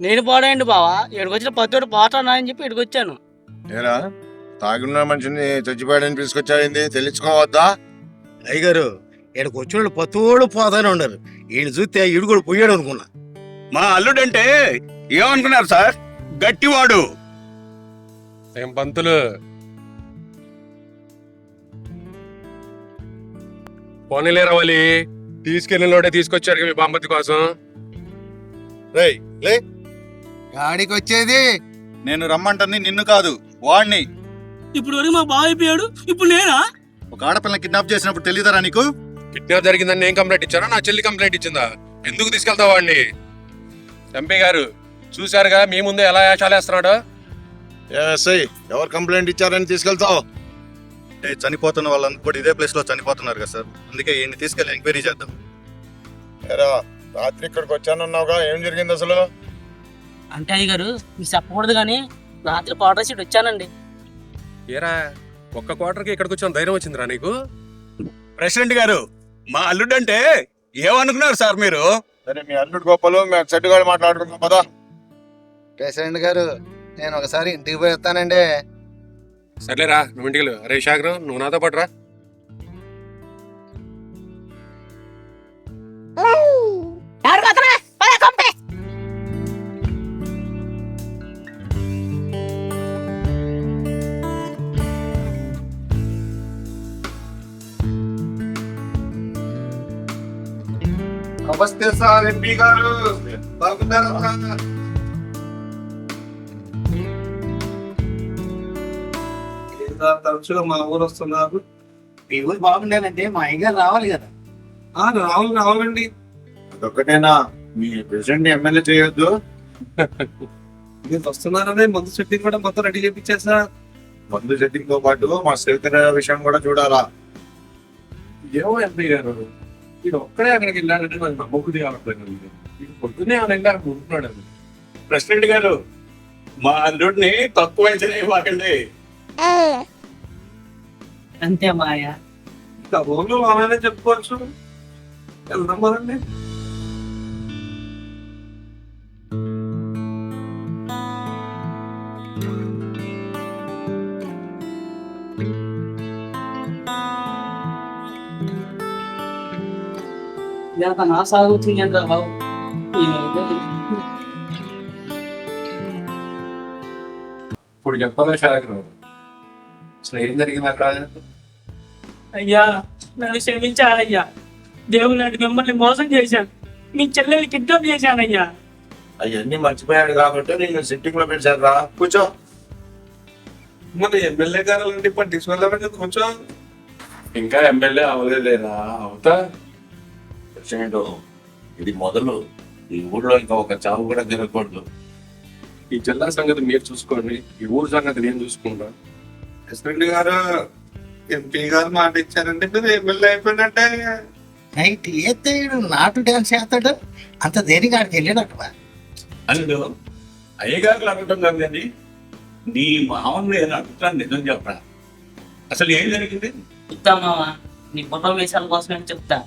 నేను పాడండి బావా. ఇక్కడికి వచ్చిన పత్తోడు పాటనా అని చెప్పి ఇక్కడికి వచ్చాను ఏరా తాగున్న మనిషిని చచ్చిపోయాడని తీసుకొచ్చావింది తెలుసుకోవద్దా? అయ్యగారు ఇక్కడికి వచ్చిన వాళ్ళు పతోడు పోతానే ఉండరు ఈయన చూస్తే ఈడు కూడా పోయాడు అనుకున్నా. మా అల్లుడంటే ఏమనుకున్నారు సార్? గట్టివాడు. ఏం పంతులు? పోనీలేరా వలి తీసుకెళ్ళినోడే తీసుకొచ్చాడు మీ బామ్మతి కోసం. రేయ్ లే. గాడికి వచ్చేది నేను రమ్మంటుంది నిన్ను కాదు వాణ్ణి. ఇప్పుడు వరకు మా బావ అయిపోయాడు ఇప్పుడు నేనా? ఒక ఆడపిల్లని కిడ్నాప్ చేసినప్పుడు తెలియదరా నీకు? కిడ్నాప్ జరిగిందని నేను కంప్లైంట్ ఇచ్చానా? నా చెల్లి కంప్లైంట్ ఇచ్చిందా? ఎందుకు తీసుకెళ్తావు వాడిని ఎంపీ గారు చూశారుగా మీ ముందే ఎలా వేషాలేస్తున్నాడు ఎస్ఐ ఎవరు కంప్లైంట్ ఇచ్చారని తీసుకెళ్తావు? ఏ, చనిపోతున్న వాళ్ళందరూ కూడా ఇదే ప్లేస్లో చనిపోతున్నారు కదా సార్. అందుకే ఈయన్ని తీసుకెళ్ళి ఎంక్వైరీ చేద్దాం. రాత్రి ఇక్కడికి వచ్చానన్నావుగా ఏం జరిగింది అసలు? అంటే అయ్య గారు మీకు చెప్పకూడదు కానీ రాత్రి క్వార్టర్ సీట్ వచ్చానండి. ఏరా ఒక్క క్వార్టర్కి ఇక్కడికి వచ్చిన ధైర్యం వచ్చిందిరా నీకు? ప్రెసిడెంట్ గారు మా అల్లుడంటే ఏమనుకున్నారు సార్ మీరు? సరే మీ అల్లుడు గొప్పలు మేము చెట్టుగాడు మాట్లాడుకుందాం పదా. ప్రెసిడెంట్ గారు నేను ఒకసారి ఇంటికి పోయి వస్తానండి. సర్లేరా నువ్వు ఇంటికి వెళ్ళు. అరే శాఖరం నువ్వు నాతో పాటు రా నమస్తే సార్ ఎంపీ గారు. బాగున్నారా తరచుగా మా ఊరు వస్తున్నారు. మీ ఊరు బాగుండాలంటే మా అయ్యగారు రావాలి కదా. ఆ, రావాలి రావాలండి. అదొక్కటేనా? మీ ప్రెసిడెంట్ ఎమ్మెల్యే చేయొద్దు. మీరు వస్తున్నారనే మందు సెట్టింగ్ కూడా మొత్తం రెడీ చేపించేసా. మందు సెట్టింగ్తో పాటు మా సేవిత విషయం కూడా చూడాలా? ఏమో ఎంపీ గారు. వీడు ఒక్కడే అక్కడికి వెళ్ళాడంటే నాకు నమ్మకం కావట్లేదు వీడు పొద్దునే ఆయన వెళ్ళారు అనుకుంటున్నాడు ప్రెసిడెంట్ గారు మా అల్లుడిని తక్కువ అంచనా ఇవ్వకండి. అంతే మాయ. ఇంకా ఊర్లో అలానే చెప్పుకోవచ్చు. వెళ్దాం మరండి నా సాగుతుంది అంటారా బాబు ఇప్పుడు చెప్పాలా శాఖరం అసలు ఏం జరిగింది అక్కడ అయ్యా నన్ను క్షమించాలయ్యా దేవుడు లాంటి మిమ్మల్ని మోసం చేశాను మీ చెల్లెల్ని కిడ్నాప్ చేశానయ్యా అవన్నీ మర్చిపోయాడు కాబట్టి నేను సిట్టింగ్లో పెట్టాను రా కూర్చో మన ఎమ్మెల్యే గారు అలాంటి పట్టించి వెళ్దామంటే కొంచెం ఇంకా ఎమ్మెల్యే అవ్వలేదేనా అవుతా ప్రెసిడెంట్ ఇది మొదలు. ఈ ఊర్లో ఇంకా ఒక చావు కూడా జరగకూడదు. ఈ జిల్లా సంగతి మీరు చూసుకోండి. ఈ ఊరు సంగతి నేను చూసుకుంటా. ప్రెసిడెంట్ గారు ఎంపీ గారు మాట ఇచ్చారంటే మీరు ఎమ్మెల్యే అయిపోయినట్టే. నైట్ ఏతే నాటు డ్యాన్స్ చేస్తాడు? అంత దేనికి ఆడికి వెళ్ళాడట అల్లుడు అయ్యగారులు అనటం కాదండి. నీ మామూలు నేను అంటున్నాను నిజం చెప్పరా? అసలు ఏం జరిగింది? చెప్తా మావా. నీ ఫోటో వేసాల కోసమే చెప్తా.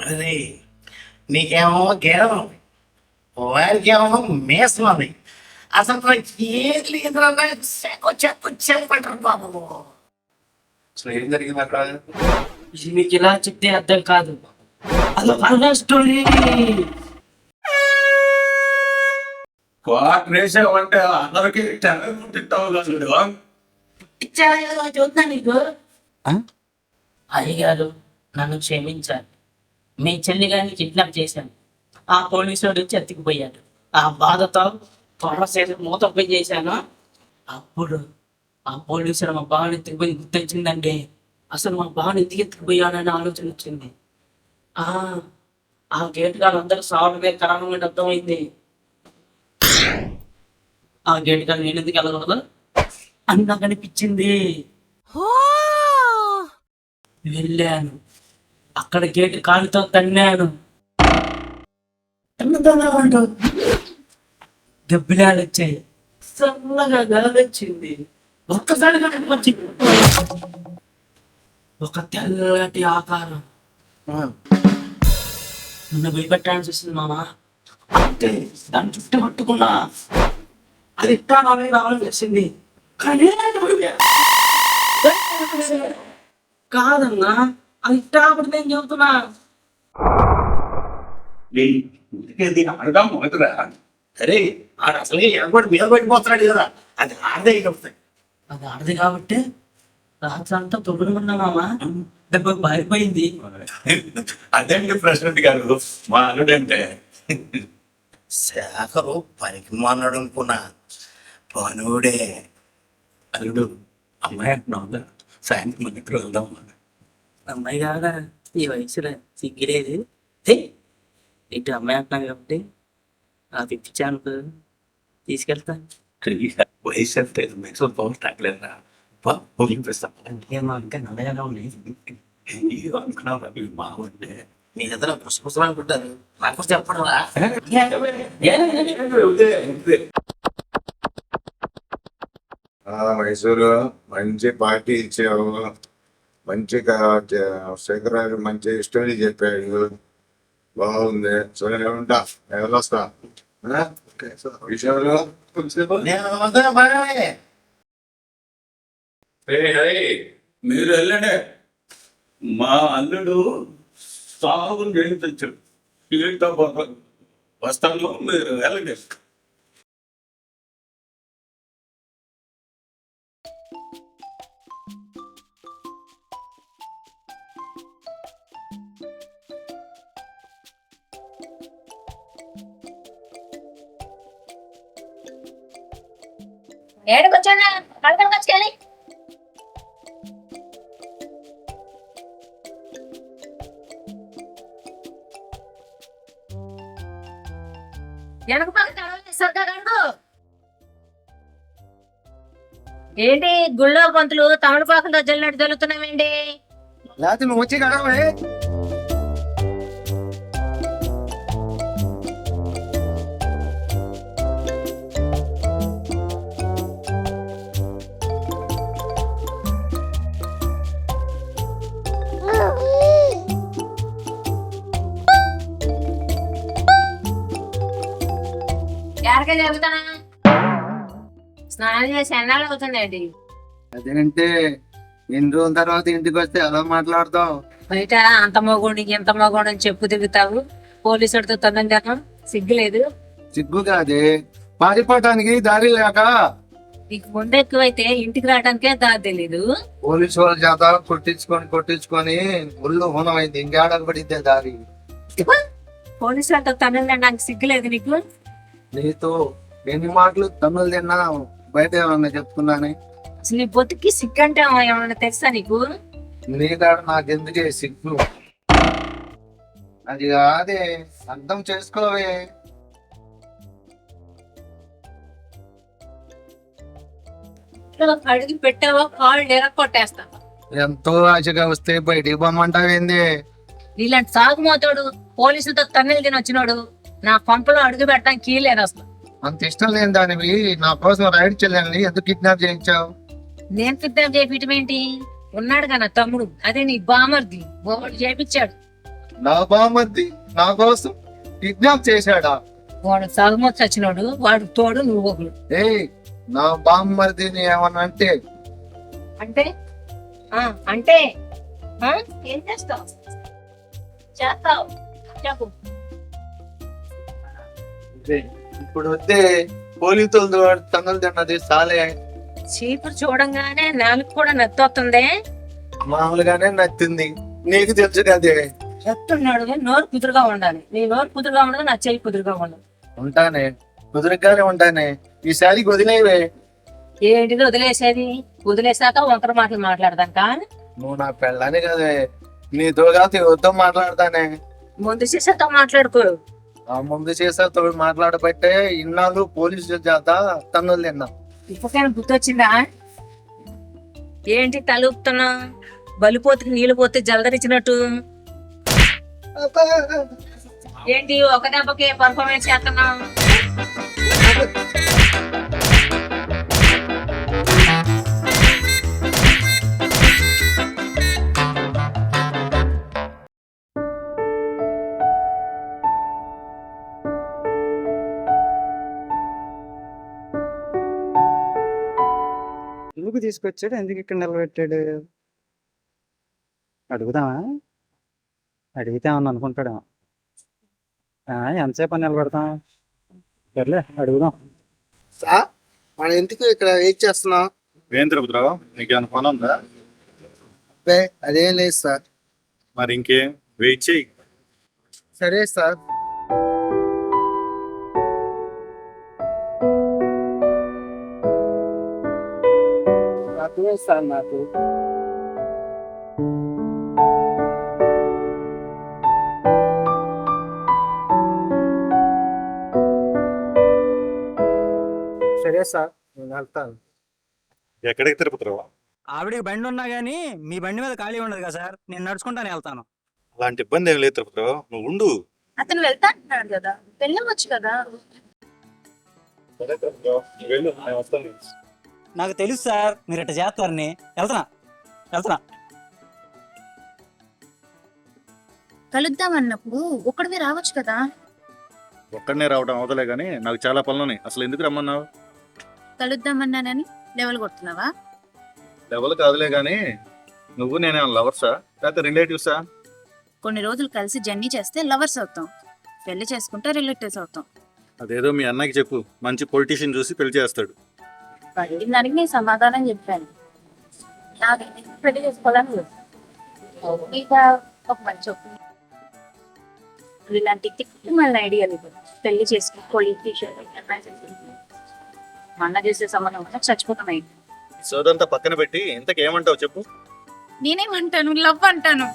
అరే నీకేమో గేరం వారికేమో మేసం అది. అసలు నాకు ఏది లేదురా చెక్కు చెక్కు చెప్పంటారు బాబు. అసలు ఏం జరిగింది అక్కడ మీకు ఇలా చెప్తే అర్థం కాదు. అదొక స్టోరీ అందరికి టెర్రర్ పుట్టిస్తావు అల్లుడు చూద్దా నీకు? అయ్యగారు నన్ను క్షమించాలి. మీ చెల్లి గారిని కిడ్నాప్ చేశాను. ఆ పోలీసు వాడు వచ్చి ఎత్తుకుపోయాడు ఆ బాధతో త్వరసేపు మూత చేశాను. అప్పుడు ఆ పోలీసులు మా బావని ఎత్తుకుపోయి గుర్తొచ్చిందండి అసలు మా బావని ఎందుకు ఎత్తుకుపోయాడని ఆలోచన వచ్చింది. ఆ ఆ గేట్ గారు అందరూ సావడమే కారణం అర్థమైంది. ఆ గేట్ గారు నేను ఎందుకు వెళ్ళకూడదు అని నాకు అనిపించింది వెళ్ళాను. అక్కడ గేట్ కాలుతో తన్నాను. తన్నదన్నామంటూ దెబ్బలాలు వచ్చాయి చల్లగా గాలి వచ్చింది ఒక్కసారిగా వచ్చింది ఒక తెల్లటి ఆకారం. నన్ను భయపెట్టాలని చూసింది మామ. అంతే దాన్ని చుట్టూ పట్టుకున్నా అది ఇట్టా రావాలని చేసింది. కానీ. కాదన్నా అది అప్పుడు నేను చెబుతున్నా. అడగా మొదటిరా అరే ఆడు అసలు ఎగబడి మీద పడిపోతున్నాడు కదా. అది ఆడదే అవుతాయి అది ఆడది కాబట్టి రాత్రి అంతా తొగుడుకున్నా మామ. దెబ్బకు పారిపోయింది. అదేంటి ప్రెసిడెంట్ గారు. మా అల్లుడంటే. శేఖరు పనికి మాన్నాడు అనుకున్నా. పనుడే. అల్లుడు అమ్మాయి అంటున్నావు సాయంత్రం మన ఇద్దరు వెళ్దాం అమ్మాయి కాదా ఈ వయసులో సిగ్గిలేదు ఇటు అమ్మాయి అంటున్నాను కాబట్టి ఆ పిచ్చాను తీసుకెళ్తా వయసు ఎంత మెక్సో పవర్ ఉన్నాయి అనుకున్నావు మా ఉండే మీ దగ్గర పుస్తకం అనుకుంటారు నాకు చెప్పడం మైసూరు మంచి పార్టీ ఇచ్చావు. మంచి శేఖరాలు మంచి స్టోరీ చెప్పాడు. బాగుంది. సరే ఉంటా. విషయంలో వదలను బాగానే. మీరు. వెళ్ళండి. మా అల్లుడు సాగు పాటు వస్తాను మీరు వెళ్ళండి. ఏడుకొచ్చానా? వచ్చి వెనక పక్క ఏంటి గుళ్ళో పంతులు తమలపాకులతో జల్లినట్టు జల్లుతున్నావేంటి? లేకపోతే నువ్వు వచ్చి కడవే. జరుగుతానా స్నానం చేసి ఎన్నాళ్ళు అవుతుందండి అదేంటే ఎన్ని రోజుల తర్వాత ఇంటికి వస్తే ఎలా మాట్లాడతావు? బయట అంత మగోడికి ఇంత మగోడు అని చెప్పు తిరుగుతావు. పోలీసుడితో తొందర సిగ్గులేదు. సిగ్గు కాదే. పారిపోవటానికి దారి లేక? నీకు ముందు ఎక్కువైతే ఇంటికి రావడానికే దారి తెలీదు. పోలీసు వాళ్ళ చేత కొట్టించుకొని కొట్టించుకొని ఒళ్ళు హోనమైంది. ఇంకేడకు పడిద్దే దారి? పోలీసులతో తన్నులు తినడానికి సిగ్గులేదు నీకు. నీతో ఎన్ని మాటలు తమ్ముళ్ళు తిన్నా బయట ఏమన్నా చెప్తున్నానే? అసలు నీ బొత్తుకి సిగ్గు అంటే ఏమన్నా తెలుసా నీకు? నీ కాడ నాకెందుకే సిగ్గు? అది కాదే అర్థం చేసుకోవే. అడిగి పెట్టావో కాళ్ళు ఎర కొట్టేస్తా ఎంతో ఆశగా వస్తే బయటికి పొమ్మంటావేంది నీలాంటి సాగుమోతాడు పోలీసులతో తన్నులు తిని వచ్చినాడు నా పంపలో అడుగు పెట్టడానికి కీలేదు అసలు. అంత ఇష్టం లేని దానివి నా కోసం రైడ్ చెల్లెల్ని ఎందుకు కిడ్నాప్ చేయించావు? నేను కిడ్నాప్ చేపించడం ఏంటి? ఉన్నాడుగా నా తమ్ముడు అదే నీ బామర్ది వాడు చేపించాడు నా బామ్మద్ది నా కోసం కిడ్నాప్ చేశాడా? వాడు సాగుమోత చచ్చినాడు వాడు తోడు నువ్వు ఒకడు. ఏయ్ నా బామ్మర్దిని ఏమన్నా అంటే? అంటే? ఆ, అంటే? ఆ, ఏం చేస్తావు? చేస్తావు? చెప్పు. ఇప్పుడు వస్తే పోలీసులతో తన్నులు తిన్నది సాలే చీపురు చూడంగానే నాలుగు కూడా నత్తొస్తుంది మామూలుగానే నచ్చింది నీకు తెలుసు కదే చెప్తున్నాడు నోరు కుదురుగా ఉండాలి. నీ నోరు కుదురుగా ఉండదు నా చెయ్యి కుదురుగా ఉండదు. ఉంటానే. కుదురుగానే ఉంటానే. ఈసారి వదిలేవే. ఏంటిది వదిలేసేది? వదిలేసాక వంకర మాటలు మాట్లాడదాం కానీ నువ్వు నా పెళ్ళని కదే. నీతో కాదు వద్దు మాట్లాడతానే. ముందు చేసేతో మాట్లాడుకో. ముందు చేసా తోడు మాట్లాడబట్టే ఇన్నాళ్ళు పోలీసు చేత తన్నులు తిన్నా. ఇప్పటికైనా గుర్తొచ్చిందా? ఏంటి తలుపుతున్నా? బలిపోతుకి నీళ్ళు పోతే జలదరిచినట్టు. ఏంటి ఒక దెబ్బకి పర్ఫార్మెన్స్ చేస్తున్నా తీసుకొచ్చాడు. ఎందుకు ఇక్కడ నిలబెట్టాడు? అడుగుదామా? అడిగితే ఏమన్నా అనుకుంటాడేమో. ఆ, ఎంతసేపు అని నిలబెడతాం? సర్లే అడుగుదాం. సార్ మనం ఎందుకు ఇక్కడ వెయిట్ చేస్తున్నాం ఏం తిరుపతిరావు నీకు ఏమైనా పని ఉందా? అబ్బే, అదేం లేదు సార్. మరి ఇంకేం? వెయిట్ చేయి సరే సార్. సార్ నాకు. సరే సార్ నేను వెళ్తాను. ఎక్కడికి తిరుపతిరావు ఆవిడకి బండి ఉన్నా గానీ మీ బండి మీద ఖాళీ ఉండదు కదా సార్ నేను నడుచుకుంటానే వెళ్తాను. అలాంటి ఇబ్బంది ఏం లేదు తిరుపతిరావు నువ్వు ఉండు. అతను వెళ్తా అంటున్నాడు కదా వెళ్ళవచ్చు కదా. సరే నువ్వు వెళ్ళు నేను వస్తాను. నాకు తెలుసు సార్ మీరు ఇట్లా చేస్తారని. వెళ్తున్నా వెళ్తున్నా. కలుద్దాం అన్నప్పుడు ఒక్కడివే రావచ్చు కదా? ఒక్కడనే రావడం అవదలే కానీ నాకు చాలా పనులు ఉన్నాయి అసలు ఎందుకు రమ్మన్నావు? కలుద్దామన్నానని లెవెల్ కొడుతున్నావా? ఎవరు కాదులే కానీ నువ్వు నేనే లవర్సా లేకపోతే రిలేటివ్సా కొన్ని రోజులు కలిసి జర్నీ చేస్తే లవర్స్ అవుతాం. పెళ్ళి చేసుకుంటే రిలేటివ్స్ అవుతాం. అదేదో మీ అన్నకి చెప్పు. మంచి పొలిటీషియన్ చూసి పెళ్ళి చేస్తాడు. అడిగిన దానికి నేను సమాధానం చెప్పాను నాకు పెళ్ళి చేసుకోవాలని. ఇక ఒక మంచి. ఇలాంటి తిక్కు మళ్ళీ ఐడియా లేదు. పెళ్ళి చేసుకుని పొలిటీషియన్ మా అన్న చేసే. సంబంధం వల్ల చచ్చిపోతున్నాయి సోదంతా పక్కన పెట్టి ఇంతకేమంటావు చెప్పు? నేనేమంటాను? లవ్ అంటాను.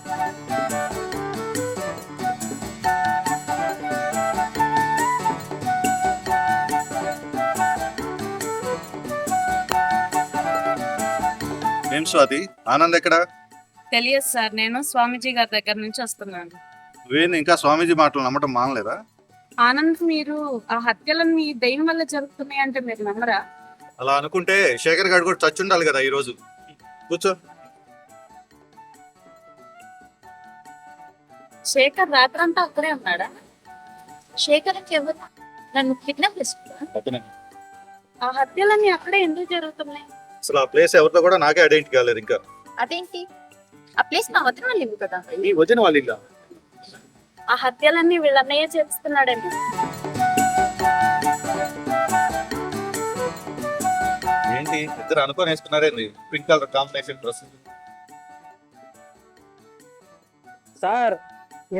ఏం స్వాతి? ఆనంద్ ఎక్కడ? తెలియదు సార్ నేను స్వామీజీ గారి దగ్గర నుంచి వస్తున్నాను. నువ్వేంది ఇంకా స్వామీజీ మాటలు నమ్మటం మానలేదా? ఆనంద్ మీరు ఆ హత్యలను మీ దైవం వల్ల జరుగుతున్నాయి అంటే మీరు నమ్మరా? అలా అనుకుంటే శేఖర్ గారు కూడా చచ్చుండాలి కదా ఈ రోజు కూర్చో. శేఖర్ రాత్రంతా అక్కడే ఉన్నాడా? శేఖర్కి ఎవరు? నన్ను కిడ్నాప్ చేసుకున్నా. ఆ హత్యలన్నీ అక్కడే ఎందుకు జరుగుతున్నాయి? అసలు ఆ ప్లేస్ ఎవరితో కూడా నాకే ఐడెంటిటీ కాలేదు ఇంకా. అదేంటి? ఆ ప్లేస్ మా వదిన వాళ్ళు ఇల్లు కదా? నీ వదిన వాళ్ళ ఇల్లా? ఆ హత్యలన్నీ వీళ్ళ అన్నయ్య చేస్తున్నాడేమో ఏంటి? ఇద్దరు అనుకొని వేసుకున్నారేంది pink colour combination dress. Sir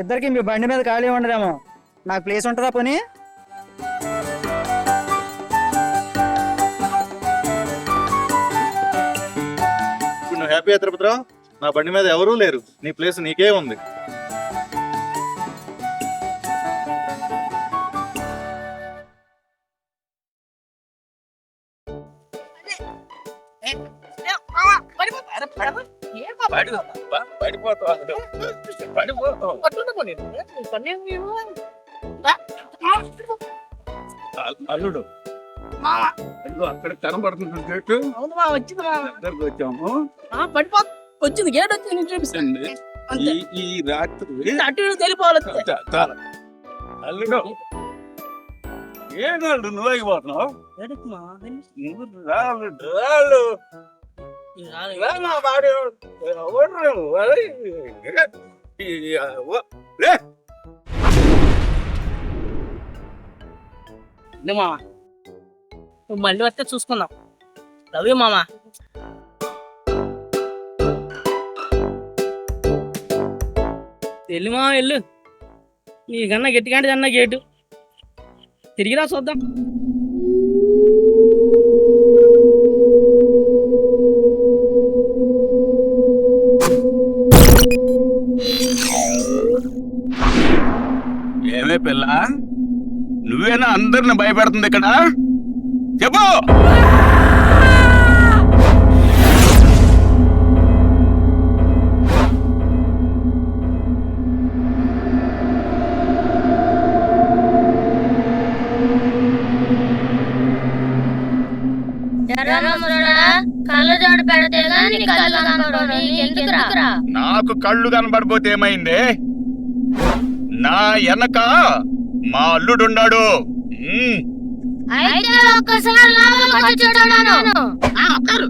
ఇద్దరికి మీ బండి మీద ఖాళీ ఉండదేమో. నాకు ప్లేస్ ఉంటుందా పోనీ? హ్యాపీ తిరుపతిరావు నా బండి మీద ఎవరూ లేరు. నీ ప్లేస్ నీకే ఉంది. అల్లుడు. అల్లుడు అక్కడ కనబడుతుంది గేటు అవును మా వచ్చింది మా దగ్గరకు వచ్చాము పడిపో వచ్చింది గేట్ వచ్చింది చూపిస్తాను ఈ ఈ రాత్రి అటు ఇటు తెలిపోవాలి చా- చాలా అల్లుడు ఏనాడు నువ్వు అయిపోతున్నావు నువ్వు రాళ్ళు రాళ్ళు రా నా భార్య. ఎవరు నువ్వు? అరే, ఈ- ఓ, లే. మామ నువ్వు మళ్ళీ వస్తే చూసుకుందాం. రవి మామ. వెళ్ళు మామ వెళ్ళు. నీకన్నా గట్టిగా అన్న గేటు. తిరిగిరా చూద్దాం. ఏమే పిల్ల? నువ్వేనా అందరిని భయపెడుతుంది ఇక్కడ? చెప్పు. నాకు కళ్ళు కనబడిపోతే ఏమైంది? నా వెనక మా అల్లుడున్నాడు. అయితే ఒక్కసారి లోపలికి వచ్చి చూడను అప్పారు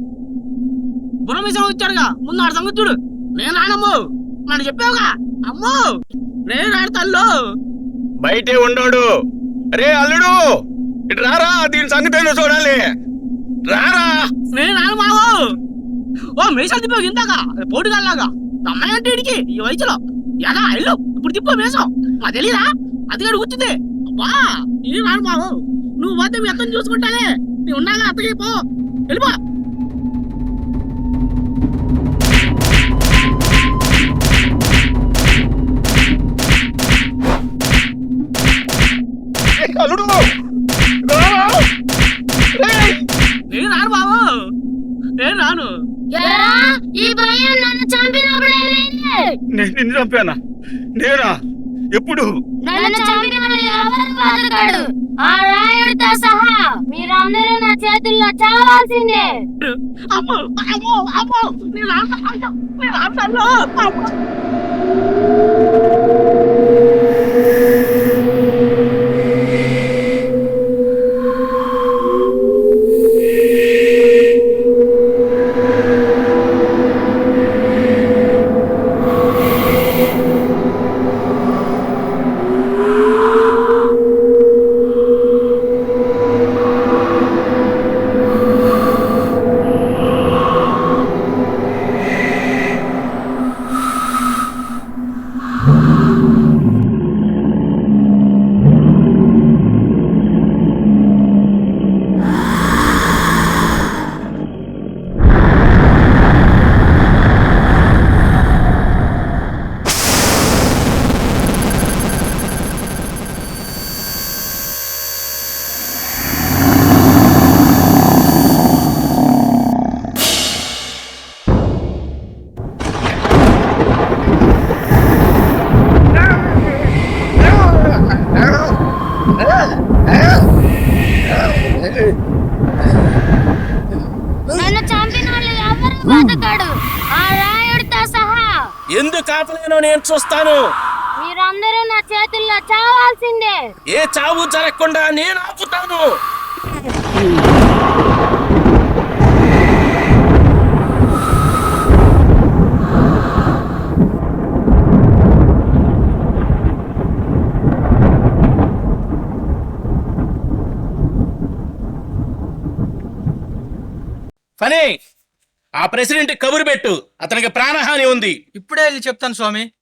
బుర్రమీసం వచ్చాడుగా. ముందు ఆడ సంగతి చూడు. నేను రానమ్మో. నన్ను చెప్పావుగా? అమ్మో. నేను ఆడతాను బయటే ఉన్నాడు రే అల్లుడు. ఇటు రారా దీని సంగతి చూడాలి. రారా. నేను రాను మావో. ఓ మీసాలు తిప్పావు ఇందాక పోటుగాల్లాగా అమ్మాయి అంటే ఇడికి ఈ వయసులో. ఎలా ఇల్లు ఇప్పుడు తిప్పు మీసం మా తెలీదా? అది కూర్చుంది. అబ్బా నేను రాను మావో. నువ్వు పోతే మీ అత్తని చూసుకుంటానే నీ ఉన్నాగా అత్తకి పో. వెళ్ళిపో. అల్లుడు. నేను రాను బాబు. నేను రాను. ఈ భయం నన్ను చంపినప్పుడు ఏమైంది నేను నిన్ను చంపానా? నేనా? ఎప్పుడు? నన్ను చంపిన ఎవరు బతకడు? ఆ రాయుడితో సహా మీరందరూ నా చేతుల్లో చావాల్సిందే. అమ్మో అమ్మో అమ్మో నేను ఏ చావు జరగకుండా నేను ఆపుతాను. ఫనీ ఆ ప్రెసిడెంట్ కబురు పెట్టు. అతనికి ప్రాణహాని ఉంది. ఇప్పుడే వెళ్ళి చెప్తాను స్వామి.